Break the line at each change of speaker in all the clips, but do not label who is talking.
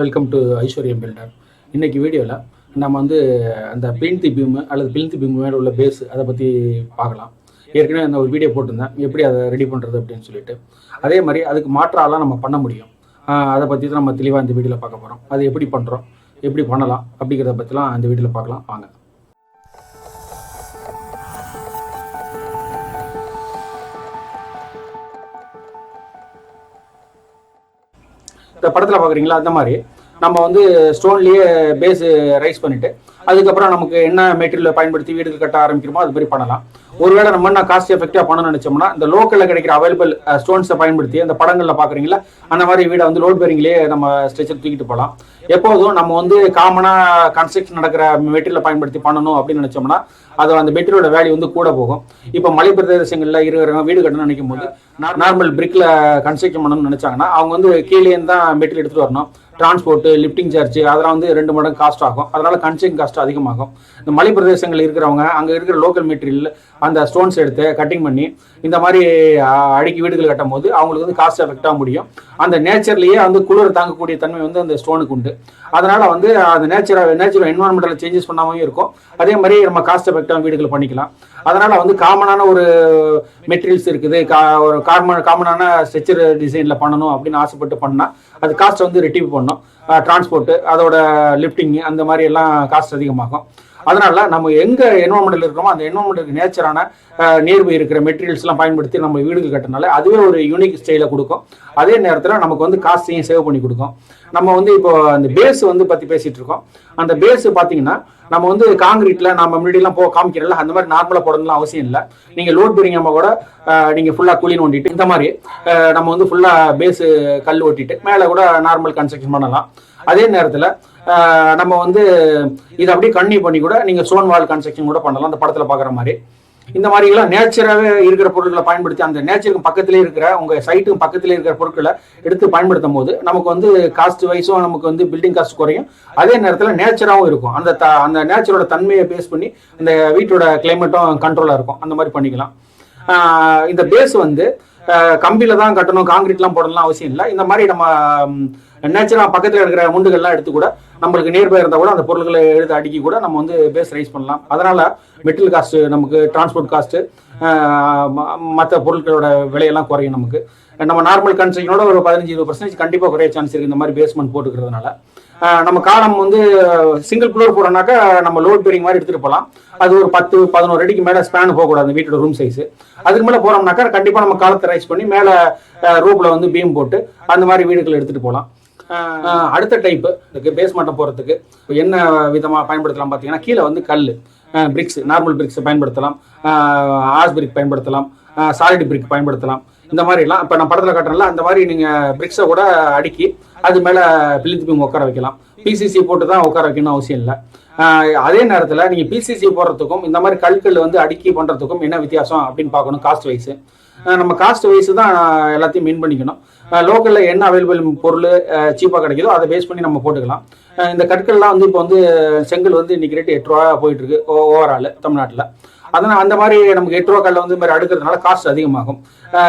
Welcome to ஐஸ்வர்யம் filter இன்னைக்கு வீடியோவில் நம்ம வந்து அந்த பிளிந்தி பீம் அல்லது பிளிந்தி பீம் மேலே உள்ள பேஸ் அதை பற்றி பார்க்கலாம். ஏற்கனவே அந்த ஒரு வீடியோ போட்டிருந்தேன். எப்படி அதை ரெடி பண்ணுறது அப்படின்னு சொல்லிட்டு. அதே மாதிரி அதுக்கு மாற்றாலாம் நம்ம பண்ண முடியும். அதை பற்றி தான் நம்ம தெளிவாக இந்த வீடியோவில் பார்க்க போகிறோம் அது எப்படி பண்ணுறோம் எப்படி பண்ணலாம்? அப்படிங்கிறத பற்றிலாம் இந்த வீடியோவில் பார்க்கலாம். வாங்க. இந்த படத்தில் பார்க்குறீங்களா அந்த மாதிரி. நம்ம வந்து ஸ்டோன்லேயே பேஸு ரைஸ் பண்ணிட்டு அதுக்கப்புறம் நமக்கு என்ன மெட்டீரியல் பயன்படுத்தி வீடுக்கு கட்ட ஆரம்பிக்கிறோமோ அது மாதிரி பண்ணலாம். ஒருவேளை நம்ம என்ன காஸ்ட் எஃபெக்டிவாக பண்ணணும்னு நினச்சோம்னா இந்த லோக்கலில் கிடைக்கிற அவைலபிள் ஸ்டோன்ஸை பயன்படுத்தி அந்த படங்களில் பார்க்குறீங்களா அந்த மாதிரி வீடை வந்து லோட் பேரிங்லேயே நம்ம ஸ்ட்ரெச்சர் தூக்கிட்டு போகலாம். எப்போதும் நம்ம வந்து காமனாக கன்ஸ்ட்ரக்ஷன் நடக்கிற மெட்டீரியலை பயன்படுத்தி பண்ணணும் அப்படின்னு நினச்சோம்னா அது அந்த மெட்டீரியலோட வேல்யூ வந்து கூட போகும். இப்போ மலை பிரதேசங்களில் இருக்கிறவங்க வீடு கட்டணும்னு நினைக்கும் போது நார்மல் பிரிக்கில் கன்ஸ்ட்ரக்ஷன் பண்ணணும்னு நினச்சாங்கன்னா அவங்க வந்து கீழே தான் மெட்டீரியல் எடுத்துகிட்டு வரணும். டிரான்ஸ்போர்ட் லிஃப்டிங் சார்ஜ் அதெல்லாம் வந்து ரெண்டு மடங்கு காஸ்ட் ஆகும். அதனால கன்சிங் காஸ்ட் அதிகமாகும். இந்த மலை பிரதேசங்களில் இருக்கிறவங்க அங்கே இருக்கிற லோக்கல் மெட்டீரியல் அந்த ஸ்டோன்ஸ் எடுத்து கட்டிங் பண்ணி இந்த மாதிரி அடுக்கி வீடுகள் கட்டும் போது அவங்களுக்கு வந்து காஸ்ட் எஃபெக்டாக முடியும். அந்த நேச்சர்லேயே வந்து குளிர் தாங்கக்கூடிய தன்மை வந்து அந்த ஸ்டோனுக்கு உண்டு. அதனால வந்து அந்த நேச்சர் நேச்சுரல் என்வரான்மெண்டல் சேஞ்சஸ் பண்ணாமையும் இருக்கும். அதே மாதிரி நம்ம காஸ்ட் எஃபெக்டாக வீடுகள் பண்ணிக்கலாம். அதனால வந்து காமனான ஒரு மெட்டீரியல்ஸ் இருக்குது. கா ஒரு காமன் காமனான ஸ்ட்ரெச்சர் டிசைனில் பண்ணணும் அப்படின்னு ஆசைப்பட்டு பண்ணால் அது காஸ்ட் வந்து ரிட்டீவ் பண்ணும். டிரான்ஸ்போர்ட்டு அதோட லிஃப்டிங் அந்த மாதிரி எல்லாம் காஸ்ட் அதிகமாகும். அதனால நம்ம எங்க என்வரன்மெண்ட்ல இருக்கிறோமோ அந்த என்வரான்மெண்டலுக்கு நேச்சரான நியர்பை இருக்கிற மெட்டீரியல்ஸ்லாம் பயன்படுத்தி நம்ம வீடுகள் கட்டினால அதுவே ஒரு யூனிக் ஸ்டைலை கொடுக்கும். அதே நேரத்தில் நமக்கு வந்து காசையும் சேவ் பண்ணி கொடுக்கும். நம்ம வந்து இப்போ அந்த பேஸ் வந்து பற்றி பேசிட்டு இருக்கோம். அந்த பேஸ் பார்த்தீங்கன்னா நம்ம வந்து காங்கிரீட்ல நம்ம முன்னாடிலாம் போ காமிக்கிறோம்ல அந்த மாதிரி நார்மலாக போடணும்லாம் அவசியம் இல்லை. நீங்கள் லோட் பெரிங் கூட நீங்க ஃபுல்லாக குழி நோண்டிட்டு இந்த மாதிரி நம்ம வந்து ஃபுல்லாக பேஸ் கல் ஒட்டிட்டு மேலே கூட நார்மல் கன்ஸ்ட்ரக்ஷன் பண்ணலாம். அதே நேரத்தில் நம்ம வந்து இதை அப்படியே கண்ணி பண்ணி கூட நீங்கள் ஸ்டோன் வால் கன்ஸ்ட்ரக்ஷன் கூட பண்ணலாம். அந்த படத்தில் பார்க்குற மாதிரி. இந்த மாதிரிலாம் நேச்சராகவே இருக்கிற பொருட்களை பயன்படுத்தி அந்த நேச்சருக்கு பக்கத்திலே இருக்கிற உங்கள் சைட்டுக்கு பக்கத்திலே இருக்கிற பொருட்களை எடுத்து பயன்படுத்தும் போது நமக்கு வந்து காஸ்ட் வைஸும் நமக்கு வந்து பில்டிங் காஸ்ட் குறையும். அதே நேரத்தில் நேச்சராகவும் இருக்கும். அந்த த அந்த நேச்சரோட தன்மையை பேஸ் பண்ணி அந்த வீட்டோட கிளைமேட்டும் கண்ட்ரோலாக இருக்கும். அந்த மாதிரி பண்ணிக்கலாம். இந்த பேஸ் வந்து கம்பியில தான் கட்டணும் காங்கிரீட்லாம் போடணும்லாம் அவசியம் இல்லை. இந்த மாதிரி நம்ம நேச்சுரலாக பக்கத்தில் இருக்கிற முண்டுகள்லாம் எடுத்து கூட நம்மளுக்கு நியர்பை இருந்தால் கூட அந்த பொருட்களை எடுத்து அடுக்கி கூட நம்ம வந்து பேஸ் ரைஸ் பண்ணலாம். அதனால மெட்டீரியல் காஸ்ட் நமக்கு டிரான்ஸ்போர்ட் காஸ்ட் மற்ற பொருட்களோட விலையெல்லாம் குறையும் நமக்கு. நம்ம நார்மல் கன்ஸ்ட்ரக்ஷனோட ஒரு பதினஞ்சு இருபது பர்சன்டேஜ் கண்டிப்பாக குறைய சான்ஸ் இருக்கு. இந்த மாதிரி பேஸ்மெண்ட் போட்டுக்கிறதுனால. நம்ம காலம் வந்து சிங்கிள் ஃப்ளோர் போறோம்னாக்கா நம்ம லோட் பேரிங் மாதிரி எடுத்துட்டு போகலாம். அது ஒரு பத்து பதினோரு அடிக்கு மேலே ஸ்பேன் போகக்கூடாது அந்த வீட்டோட ரூம் சைஸ் அதுக்கு மேலே போறோம்னாக்கா கண்டிப்பாக நம்ம காலத்தை ரைஸ் பண்ணி மேலே ரூப்ல வந்து பீம் போட்டு அந்த மாதிரி வீடுகள் எடுத்துட்டு போகலாம். அடுத்த டைப்பு இதுக்கு பேஸ்மெண்ட்டை போகிறதுக்கு என்ன விதமாக பயன்படுத்தலாம் பார்த்தீங்கன்னா கீழே வந்து கல் பிரிக்ஸ் நார்மல் பிரிக்ஸ் பயன்படுத்தலாம். ஆஸ் பிரிக் பயன்படுத்தலாம். சாலிட் பிரிக் பயன்படுத்தலாம். இந்த மாதிரிலாம் இப்போ நான் படத்தில் காட்டுறேன்ல அந்த மாதிரி நீங்கள் பிரிக்ஸை கூட அடுக்கி அது மேலே பிளித்து பீம் உட்கார வைக்கலாம். பிசிசி போட்டு தான் உட்கார வைக்கணும்னு அவசியம் இல்லை. அதே நேரத்தில் நீங்கள் பிசிசி போடுறதுக்கும் இந்த மாதிரி கற்கள் வந்து அடுக்கி பண்ணுறதுக்கும் என்ன வித்தியாசம் அப்படின்னு பார்க்கணும் காஸ்ட் வைஸ் நம்ம காஸ்ட் வைஸ் தான் எல்லாத்தையும் மீன் பண்ணிக்கணும். லோக்கலில் என்ன அவைலபிள் பொருள் சீப்பாக கிடைக்குதோ அதை பேஸ் பண்ணி நம்ம போட்டுக்கலாம். இந்த கற்கள்லாம் வந்து இப்போ வந்து செங்கல் வந்து இன்னைக்கு ரேட்டு எட்டு ரூபா போயிட்டு இருக்கு ஓவரால் தமிழ்நாட்டில். அதனால் அந்த மாதிரி நமக்கு எட்டு ரூபா கல்லை வந்து மாதிரி அடுக்கிறதுனால காஸ்ட் அதிகமாகும்.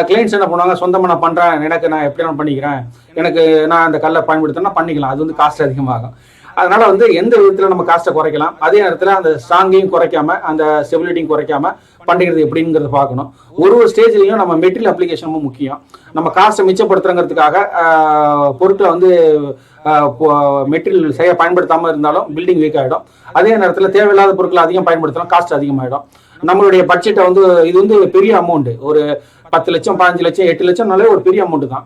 கிளைண்ட்ஸ் என்ன பண்ணுவாங்க? சொந்தமாக நான் பண்ணுறேன் எனக்கு நான் எப்படி நான் பண்ணிக்கிறேன். எனக்கு நான் அந்த கல்லை பயன்படுத்தினா பண்ணிக்கலாம். அது வந்து காஸ்ட் அதிகமாகும். அதனால வந்து எந்த விதத்தில் நம்ம காஸ்ட்டை குறைக்கலாம்? அதே நேரத்தில் அந்த ஸ்ட்ராங்கையும் குறைக்காம அந்த ஸ்டெபிலிட்டியும் குறைக்காம பண்ணிக்கிறது எப்படிங்கிறத பார்க்கணும். ஒரு ஒரு ஸ்டேஜ்லையும் நம்ம மெட்டீரியல் அப்ளிகேஷனும் முக்கியம். நம்ம காஸ்ட்டை மிச்சப்படுத்துறங்கிறதுக்காக பொருட்களை வந்து மெட்டீரியல் செய்ய பயன்படுத்தாமல் இருந்தாலும் பில்டிங் வீக் ஆகிடும் அதே நேரத்தில் தேவையில்லாத பொருட்களை அதிகம் பயன்படுத்தினா காஸ்ட் அதிகமாகிடும் நம்மளுடைய பட்ஜெட்டை வந்து இது வந்து பெரிய அமௌண்ட் ஒரு பத்து லட்சம் பதினஞ்சு லட்சம் எட்டு லட்சம்னாலே ஒரு பெரிய அமௌண்ட் தான்.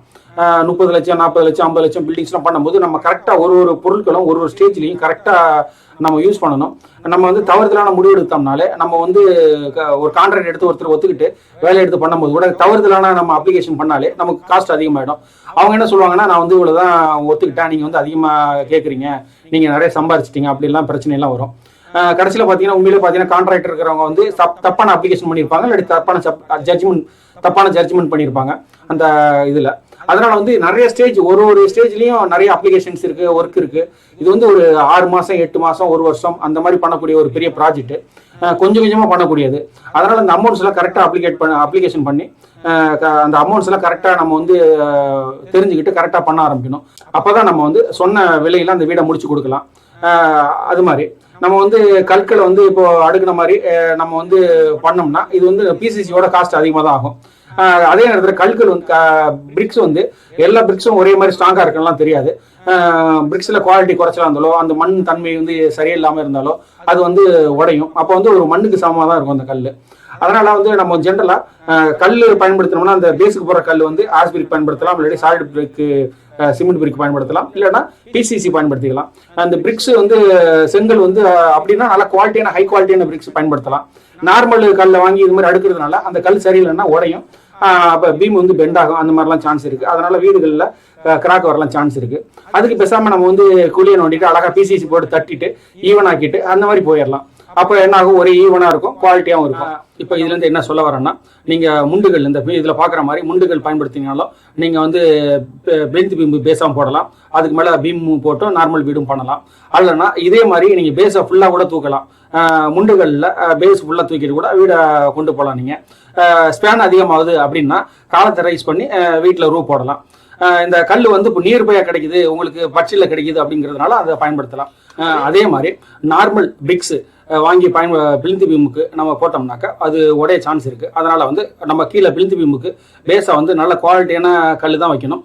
முப்பது லட்சம் நாற்பது லட்சம் ஐம்பது லட்சம் பில்டிங்ஸ்லாம் பண்ணும்போது நம்ம கரெக்டாக ஒரு ஒரு பொருட்களும் ஒரு ஒரு ஸ்டேஜ்லையும் கரெக்டாக நம்ம யூஸ் பண்ணணும். நம்ம வந்து தவறுதலான முடிவு எடுத்தோம்னாலே நம்ம வந்து ஒரு கான்ட்ராக்ட் எடுத்து ஒருத்தர் ஒத்துக்கிட்டு வேலை எடுத்து பண்ணும்போது கூட தவறுதலான நம்ம அப்ளிகேஷன் பண்ணாலே நமக்கு காஸ்ட் அதிகமாகிடும் அவங்க என்ன சொல்லுவாங்கன்னா நான் வந்து இவ்வளோ தான் ஒத்துக்கிட்டேன் நீங்கள் வந்து அதிகமாக கேட்குறீங்க நீங்கள் நிறைய சம்பாரிச்சிட்டிங்க அப்படிலாம் பிரச்சனை எல்லாம் வரும். கடைசியில் பார்த்தீங்கன்னா உண்மையிலே பார்த்தீங்கன்னா கான்ட்ராக்டர் இருக்கிறவங்க வந்து தப்- தப்பான அப்ளிகேஷன் பண்ணியிருப்பாங்க இல்லாட்டி தப்பான ஜட்ஜ்மெண்ட் தப்பான ஜட்ஜ்மெண்ட் பண்ணியிருப்பாங்க அந்த இதில். அதனால வந்து நிறைய ஸ்டேஜ் ஒரு ஒரு ஸ்டேஜ்லயும் நிறைய அப்ளிகேஷன்ஸ் இருக்கு ஒர்க் இருக்கு. இது வந்து ஒரு ஆறு மாசம் எட்டு மாசம் ஒரு வருஷம் அந்த மாதிரி பண்ணக்கூடிய ஒரு பெரிய ப்ராஜெக்ட் கொஞ்சம் கொஞ்சமா பண்ணக்கூடியது. அதனால அந்த அமௌண்ட்ஸ் எல்லாம் கரெக்டாக அப்ளிகேட் பண்ண அப்ளிகேஷன் பண்ணி அந்த அமௌண்ட்ஸ் எல்லாம் கரெக்டாக நம்ம வந்து தெரிஞ்சுக்கிட்டு கரெக்டாக பண்ண ஆரம்பிக்கணும். அப்போ தான் நம்ம வந்து சொன்ன விலையில அந்த வீடை முடிச்சு கொடுக்கலாம். அது மாதிரி. நம்ம வந்து கற்களை வந்து இப்போ அடுக்குன மாதிரி நம்ம வந்து பண்ணோம்னா இது வந்து பிசிசியோட காஸ்ட் அதிகமாக தான் ஆகும். அதே நேரத்தில் கல்கள் வந்து பிரிக்ஸ் வந்து எல்லா பிரிக்ஸும் ஒரே மாதிரி ஸ்ட்ராங்காக இருக்குலாம் தெரியாது. பிரிக்ஸில் குவாலிட்டி குறைச்சலா இருந்தாலோ அந்த மண் தன்மை வந்து சரியில்லாமல் இருந்தாலோ அது வந்து உடையும். அப்போ வந்து ஒரு மண்ணுக்கு சமமாக தான் இருக்கும் அந்த கல் அதனால வந்து நம்ம ஜென்ரலாக கல் பயன்படுத்தினோம்னா அந்த பேஸுக்கு போகிற கல் வந்து ஆஸ்பிரிக் பயன்படுத்தலாம் இல்லாட்டி சாலிட் பிரிக்கு சிமெண்ட் பிரிக் பயன்படுத்தலாம். இல்லைன்னா பிசிசி பயன்படுத்திக்கலாம். அந்த பிரிக்ஸ் வந்து செங்கல் வந்து அப்படின்னா நல்ல குவாலிட்டியான ஹை குவாலிட்டியான பிரிக்ஸ் பயன்படுத்தலாம். நார்மல் கல்லை வாங்கி இது மாதிரி அடுக்கிறதுனால அந்த கல் சரியில்லைன்னா உடையும். அப்போ பீம் வந்து பெண்ட் ஆகும். அந்த மாதிரிலாம் சான்ஸ் இருக்கு. அதனால் வீடுகளில் கிராக் வரலாம் சான்ஸ் இருக்கு. அதுக்கு பேசாமல் நம்ம வந்து குழியை நோண்டிட்டு அழகா பிசிசி போட்டு தட்டிட்டு ஈவன் ஆக்கிட்டு அந்த மாதிரி போயிடலாம். அப்போ என்ன ஆகும்? ஒரே ஈவனா இருக்கும் குவாலிட்டியாகவும் இருக்கும். இப்போ இதுல இருந்து என்ன சொல்ல வரேன்னா நீங்க முண்டுகள் இந்த இதுல பாக்குற மாதிரி முண்டுகள் பயன்படுத்தினாலும் நீங்க வந்து பிளிந்த் பீம் பேஸாக போடலாம். அதுக்கு மேல பீம் போட்டும் நார்மல் வீடும் பண்ணலாம். அல்லனா இதே மாதிரி நீங்க பேஸை ஃபுல்லா கூட தூக்கலாம். முண்டுகள்ல பேஸ் ஃபுல்லா தூக்கிட்டு கூட வீடை கொண்டு போகலாம் நீங்க. ஸ்பேன் அதிகமாகுது அப்படின்னா காலத்தை ரைஸ் பண்ணி வீட்டில் ரூ போடலாம். இந்த கல் வந்து இப்போ நியர்பையாக கிடைக்குது உங்களுக்கு பட்சியில் கிடைக்குது அப்படிங்கிறதுனால அதை பயன்படுத்தலாம். அதே மாதிரி நார்மல் பிரிக்ஸ் வாங்கி பயன் பிளிந்து பீமுக்கு நம்ம போட்டோம்னாக்கா அது உடைய சான்ஸ் இருக்குது அதனால் வந்து நம்ம கீழே பிளிந்து பீமுக்கு பேஸை வந்து நல்ல குவாலிட்டியான கல் தான் வைக்கணும்.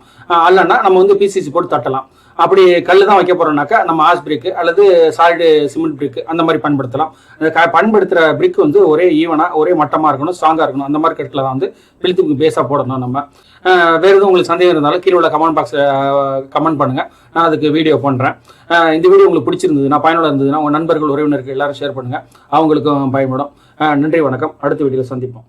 அல்லைன்னா அல்லன்னா நம்ம வந்து பிசிசி போட்டு தட்டலாம். அப்படி கல் தான் வைக்க போறோம்னாக்கா நம்ம ஆஸ் பிரிக்கு அல்லது சாலிடு சிமெண்ட் பிரிக்கு அந்த மாதிரி பயன்படுத்தலாம். அந்த க- பயன்படுத்துகிற பிரிக் வந்து ஒரே ஈவனாக ஒரே மட்டமாக இருக்கணும் ஸ்ட்ராங்காக இருக்கணும். அந்த மாதிரி கட்டில் தான் வந்து பிளித்துக்கு பேஸாக போடணும் நம்ம. வேறு வேற எதுவும் உங்களுக்கு சந்தேகம் இருந்தாலும் கீழே உள்ள கமெண்ட் பாக்ஸில் கமெண்ட் பண்ணுங்கள் நான் அதுக்கு வீடியோ பண்ணுறேன் இந்த வீடியோ உங்களுக்கு பிடிச்சிருந்ததுன்னா பயனுள்ள இருந்ததுன்னா உங்கள் நண்பர்கள் உறவினருக்கு எல்லாரும் ஷேர் பண்ணுங்கள் அவங்களுக்கும் பயன்படும். நன்றி வணக்கம். அடுத்த வீடியோவில் சந்திப்போம்.